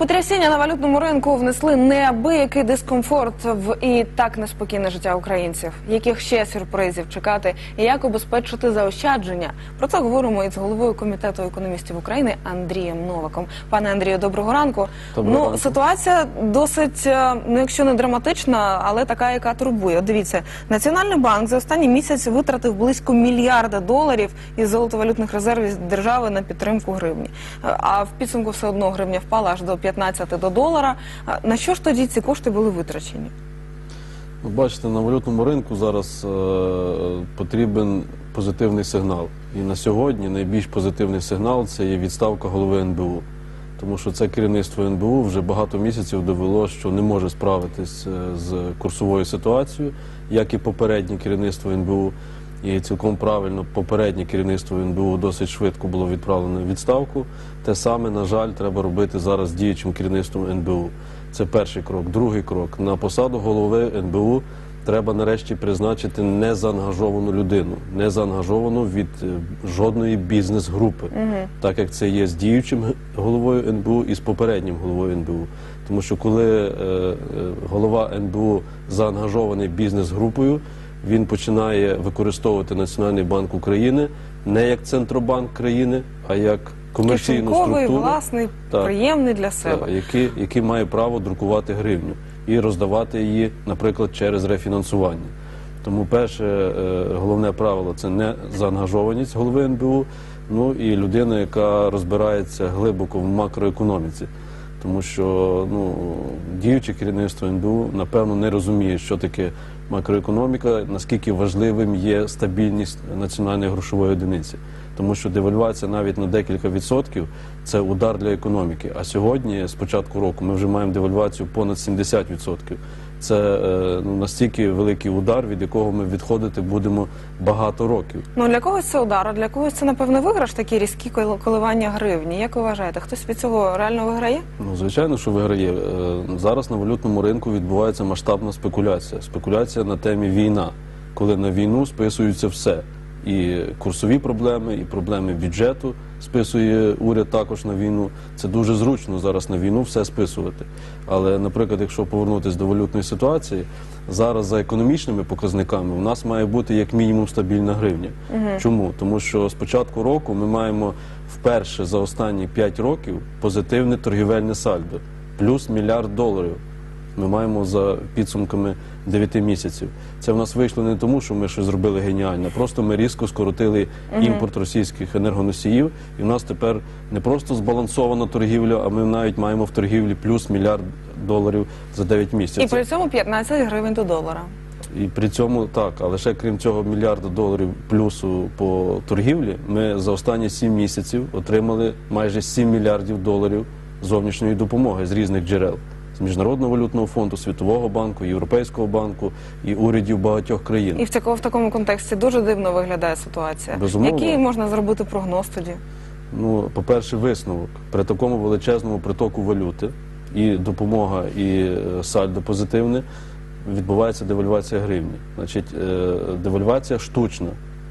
Потрясіння на валютному ринку внесли неабиякий дискомфорт в і так неспокійне життя українців. Яких ще сюрпризів чекати і як обезпечити заощадження? Про це говоримо із головою комітету економістів України Андрієм Новаком. Пане Андрію, доброго ранку. Доброго ну ранку. ситуація досить, е, ну якщо не драматична, але така, яка турбує. Дивіться, Національний банк за останній місяць витратив близько мільярда доларів із золотовалютних резервів держави на підтримку гривні. Е, А в підсумку все одно гривня впала аж до 15 до долара. На що ж тоді ці кошти були витрачені? Ви бачите, на валютному ринку зараз е, потрібен позитивний сигнал. І на сьогодні найбільш позитивний сигнал це є відставка голови НБУ. Тому що це керівництво НБУ вже багато місяців довело, що не може справитись е, з курсовою ситуацією, як і попереднє керівництво НБУ. І цілком правильно попереднє керівництво НБУ досить швидко було відправлено в відставку. Те саме, на жаль, треба робити зараз діючим керівництвом НБУ. Це перший крок. Другий крок на посаду голови НБУ треба нарешті призначити незаангажовану людину, незаангажовану від е, жодної бізнес-групи, так як це є з діючим головою НБУ і з попереднім головою НБУ. Тому що коли е, е, голова НБУ заангажований бізнес-групою, він починає використовувати Національний банк України не як центробанк країни, а як комерційну Кишеньковий, структуру. власний, Так. приємний для себе. який, який має право друкувати гривню і роздавати її, наприклад, через рефінансування. Тому перше е, головне правило це не заангажованість голови НБУ, ну і людина, яка розбирається глибоко в макроекономіці. Тому що ну, діюче керівництво НБУ напевно не розуміє, що таке макроекономіка, наскільки важливим є стабільність національної грошової одиниці. Тому що девальвація навіть на декілька відсотків це удар для економіки. А сьогодні, з початку року, ми вже маємо девальвацію понад 70%. Це е, ну, настільки великий удар, від якого ми відходити будемо багато років. Ну для когось це удар, а для когось це напевно виграш, такі різкі кол- коливання гривні. Як ви вважаєте, хтось від цього реально виграє? Ну, звичайно, що виграє. Е, Зараз на валютному ринку відбувається масштабна спекуляція. Спекуляція на темі війна, коли на війну списується все. І курсові проблеми, і проблеми бюджету списує уряд також на війну. Це дуже зручно зараз на війну все списувати. Але, наприклад, якщо повернутися до валютної ситуації, зараз за економічними показниками у нас має бути як мінімум стабільна гривня. Чому? Тому що з початку року ми маємо вперше за останні 5 років позитивне торгівельне сальдо, плюс мільярд доларів. Ми маємо за підсумками 9 місяців. Це в нас вийшло не тому, що ми щось зробили геніально, просто ми різко скоротили імпорт російських енергоносіїв, і в нас тепер не просто збалансована торгівля, а ми навіть маємо в торгівлі плюс мільярд доларів за 9 місяців. І при цьому 15 гривень до долара. І при цьому так, але ще крім цього мільярда доларів плюсу по торгівлі, ми за останні 7 місяців отримали майже 7 мільярдів доларів зовнішньої допомоги з різних джерел. Міжнародного валютного фонду, Світового банку, Європейського банку і урядів багатьох країн. І в такому, в такому контексті дуже дивно виглядає ситуація. Безумовно. Який можна зробити прогноз тоді? Ну, по-перше, висновок при такому величезному притоку валюти і допомога, і е, сальдо позитивне відбувається девальвація гривні. Значить, е, девальвація штучна,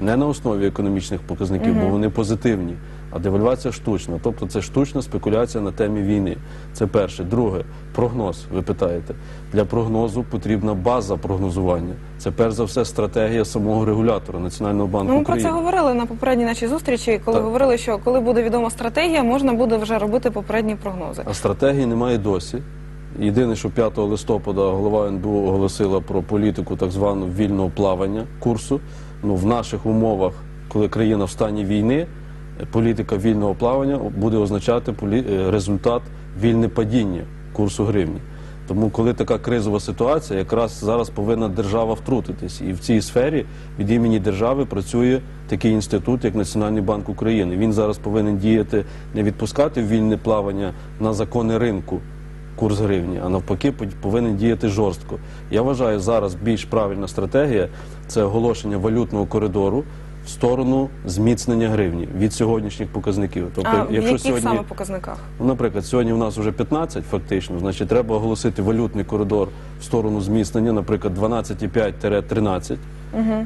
не на основі економічних показників, бо вони позитивні. А девальвація штучна, тобто це штучна спекуляція на темі війни. Це перше. Друге, прогноз. Ви питаєте. Для прогнозу потрібна база прогнозування. Це перш за все стратегія самого регулятора Національного банку Ну, ми про це говорили на попередній нашій зустрічі, коли Так. говорили, що коли буде відома стратегія, можна буде вже робити попередні прогнози. А стратегії немає досі. Єдине, що 5 листопада голова НБУ оголосила про політику так званого вільного плавання курсу. Ну, в наших умовах, коли країна в стані війни, політика вільного плавання буде означати е, результат вільне падіння курсу гривні. Тому, коли така кризова ситуація, якраз зараз повинна держава втрутитись. І в цій сфері від імені держави працює такий інститут, як Національний банк України. Він зараз повинен діяти, не відпускати вільне плавання на закони ринку курс гривні, а навпаки, пов- повинен діяти жорстко. Я вважаю, зараз більш правильна стратегія це оголошення валютного коридору в сторону зміцнення гривні від сьогоднішніх показників. Тобто, а в якщо яких сьогодні саме показниках? Ну, наприклад, сьогодні у нас вже 15 фактично, значить треба оголосити валютний коридор в сторону зміцнення, наприклад, 12,5-13.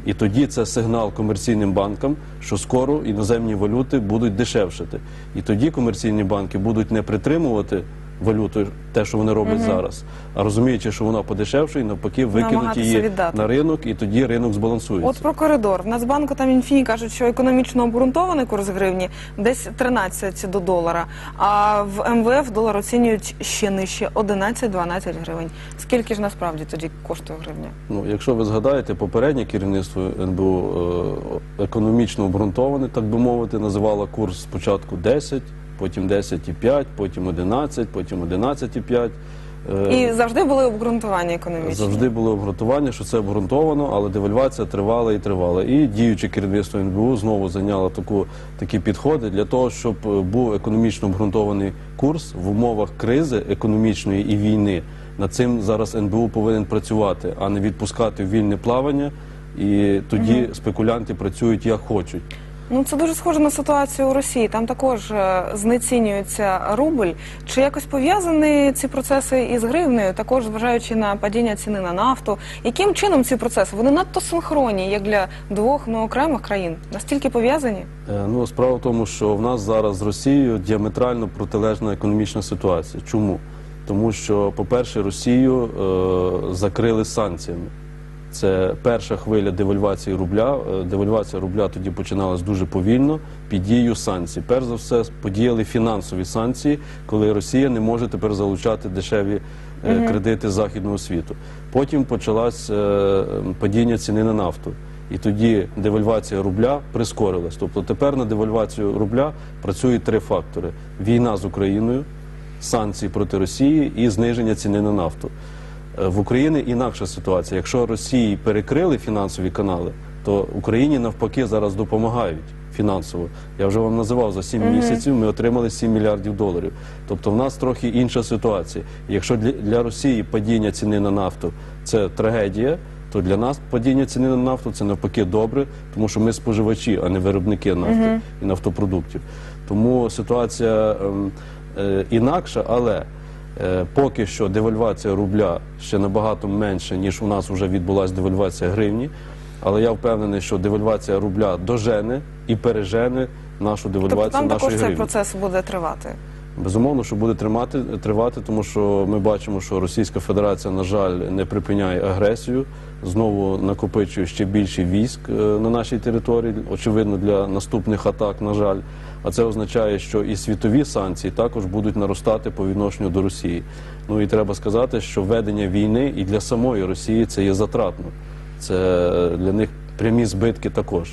І тоді це сигнал комерційним банкам, що скоро іноземні валюти будуть дешевшати. І тоді комерційні банки будуть не притримувати валютою, те, що вони роблять зараз, а розуміючи, що вона подешевшує, навпаки, викинуть Намагатися її віддати. на ринок, і тоді ринок збалансується. От про коридор. В Нацбанку та Мінфіні кажуть, що економічно обґрунтований курс гривні десь 13 до долара, а в МВФ долар оцінюють ще нижче 11-12 гривень. Скільки ж насправді тоді коштує гривня? Ну, якщо ви згадаєте, попереднє керівництво НБУ е, економічно обґрунтоване, так би мовити, називало курс спочатку 10, потім 10,5, потім 11, потім 11,5. Е, І завжди були обґрунтування економічні. Завжди було обґрунтування, що це обґрунтовано, але девальвація тривала і тривала. І діюче керівництво НБУ знову зайняло таку, такі підходи для того, щоб е, був економічно обґрунтований курс в умовах кризи економічної і війни. Над цим зараз НБУ повинен працювати, а не відпускати вільне плавання. І тоді спекулянти працюють як хочуть. Ну це дуже схоже на ситуацію у Росії. Там також е, знецінюється рубль. Чи якось пов'язані ці процеси із гривнею, також зважаючи на падіння ціни на нафту? Яким чином ці процеси вони надто синхронні, як для двох ну, окремих країн? Настільки пов'язані? Е, Ну, справа в тому, що в нас зараз з Росією діаметрально протилежна економічна ситуація. Чому? Тому що, по-перше, Росію е, закрили санкціями. Це перша хвиля девальвації рубля. Е, Девальвація рубля тоді починалась дуже повільно під дією санкцій. Перш за все, подіяли фінансові санкції, коли Росія не може тепер залучати дешеві е, кредити західного світу. Потім почалось е, падіння ціни на нафту. І тоді девальвація рубля прискорилась. Тобто тепер на девальвацію рубля працюють три фактори: війна з Україною, санкції проти Росії і зниження ціни на нафту. Е, В Україні інакша ситуація. Якщо Росії перекрили фінансові канали, то Україні навпаки зараз допомагають фінансово. Я вже вам називав за 7 місяців. Ми отримали 7 мільярдів доларів. Тобто, в нас трохи інша ситуація. Якщо для, для Росії падіння ціни на нафту це трагедія. То для нас падіння ціни на нафту це навпаки добре, тому що ми споживачі, а не виробники нафти і нафтопродуктів. Тому ситуація ем, е, інакша, але поки що девальвація рубля ще набагато менше, ніж у нас вже відбулася девальвація гривні. Але я впевнений, що девальвація рубля дожене і пережене нашу девальвацію Тобто там нашої також цей процес буде тривати. Безумовно, що буде тримати, тривати, тому що ми бачимо, що Російська Федерація, на жаль, не припиняє агресію, знову накопичує ще більше військ е, на нашій території, очевидно, для наступних атак, на жаль. А це означає, що і світові санкції також будуть наростати по відношенню до Росії. Ну і треба сказати, що ведення війни і для самої Росії це є затратно. Це е, для них прямі збитки також.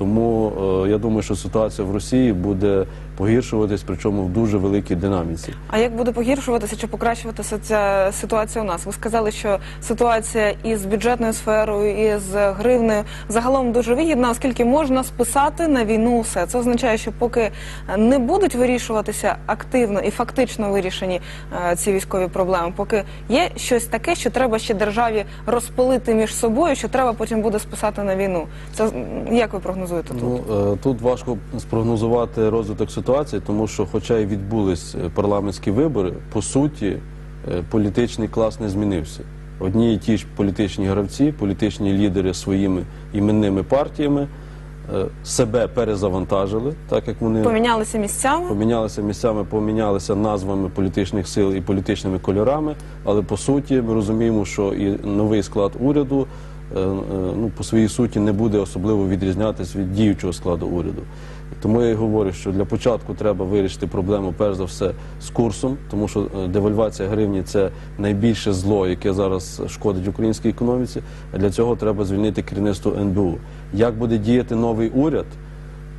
Тому е, я думаю, що ситуація в Росії буде погіршуватись, причому в дуже великій динаміці. А як буде погіршуватися чи покращуватися ця ситуація у нас? Ви сказали, що ситуація із бюджетною сферою, із гривнею загалом дуже вигідна, оскільки можна списати на війну усе. Це означає, що поки не будуть вирішуватися активно і фактично вирішені е, ці військові проблеми, поки є щось таке, що треба ще державі розпилити між собою, що треба потім буде списати на війну. Це як ви прогнозуєте тут? Ну е, тут важко спрогнозувати розвиток ситуації, тому що, хоча й відбулись е, парламентські вибори, по суті, е, політичний клас не змінився. Одні і ті ж політичні гравці, політичні лідери своїми іменними партіями себе перезавантажили, так як вони Помінялися місцями. помінялися місцями, помінялися назвами політичних сил і політичними кольорами. Але по суті, ми розуміємо, що і новий склад уряду ну, по своїй суті не буде особливо відрізнятися від діючого складу уряду. Тому я і говорю, що для початку треба вирішити проблему перш за все з курсом, тому що е, девальвація гривні це найбільше зло, яке зараз шкодить українській економіці. А для цього треба звільнити керівництво НБУ. Як буде діяти новий уряд?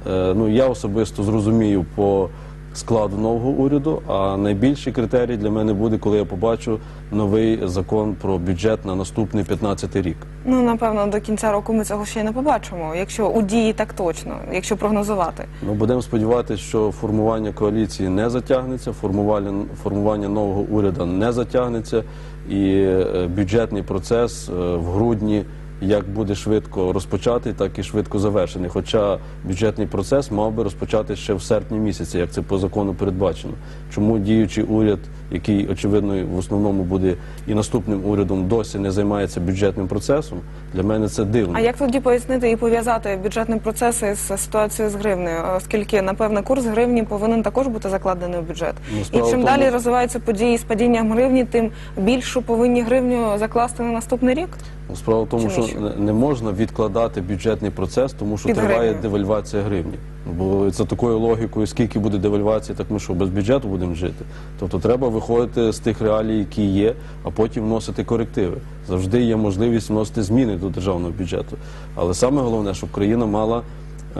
Е, Ну, я особисто зрозумію по складу нового уряду. А найбільший критерій для мене буде, коли я побачу новий закон про бюджет на наступний 15 рік. Ну, напевно, до кінця року ми цього ще й не побачимо, якщо у дії так точно, якщо прогнозувати. Ну, будемо сподіватися, що формування коаліції не затягнеться, формування, формування нового уряду не затягнеться, і е, бюджетний процес е, в грудні як буде швидко розпочатий, так і швидко завершений. Хоча бюджетний процес мав би розпочати ще в серпні місяці, як це по закону передбачено. Чому діючий уряд який очевидно в основному буде і наступним урядом досі не займається бюджетним процесом. Для мене це дивно. А як тоді пояснити і пов'язати бюджетні процеси з ситуацією з гривнею, оскільки напевне курс гривні повинен також бути закладений в бюджет? Ну, і чим тому- далі розвиваються події з падінням гривні, тим більшу повинні гривню закласти на наступний рік? Ну, Справа в тому, Чи що не- можна відкладати бюджетний процес, тому що Під триває гривню. девальвація гривні. Бо за такою логікою, скільки буде девальвації, так ми що без бюджету будемо жити. Тобто треба виходити з тих реалій, які є, а потім вносити корективи. Завжди є можливість вносити зміни до державного бюджету. Але саме головне, щоб країна мала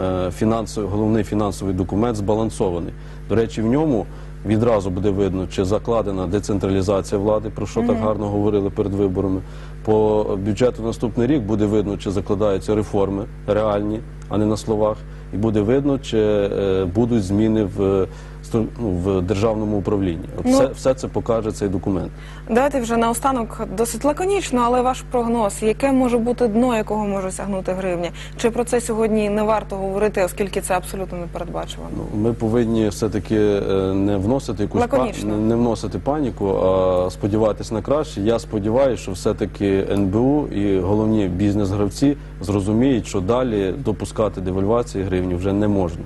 е, фінансовий, головний фінансовий документ збалансований. До речі, в ньому відразу буде видно, чи закладена децентралізація влади, про що так гарно говорили перед виборами. По бюджету наступний рік буде видно, чи закладаються реформи реальні, а не на словах. І буде видно, чи е, будуть зміни в, стру- ну, в державному управлінні. От Ну, все, все це покаже цей документ. Давайте вже наостанок досить лаконічно, але ваш прогноз, яке може бути дно, якого може сягнути гривня? Чи про це сьогодні не варто говорити, оскільки це абсолютно не передбачувано? Ну, ми повинні все-таки е, не вносити якусь Лаконічно. не, не вносити паніку, а сподіватися на краще. Я сподіваюся, що все-таки НБУ і головні бізнес-гравці зрозуміють, що далі допускати девальвації гривні вже не можна.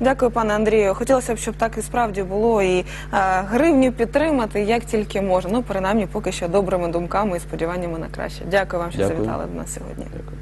Дякую, пане Андрію. Хотілося б, щоб так і справді було і е, гривню підтримати як тільки можна. Ну принаймні, поки що добрими думками і сподіваннями на краще. Дякую вам, що Дякую. завітали до нас сьогодні. Дякую.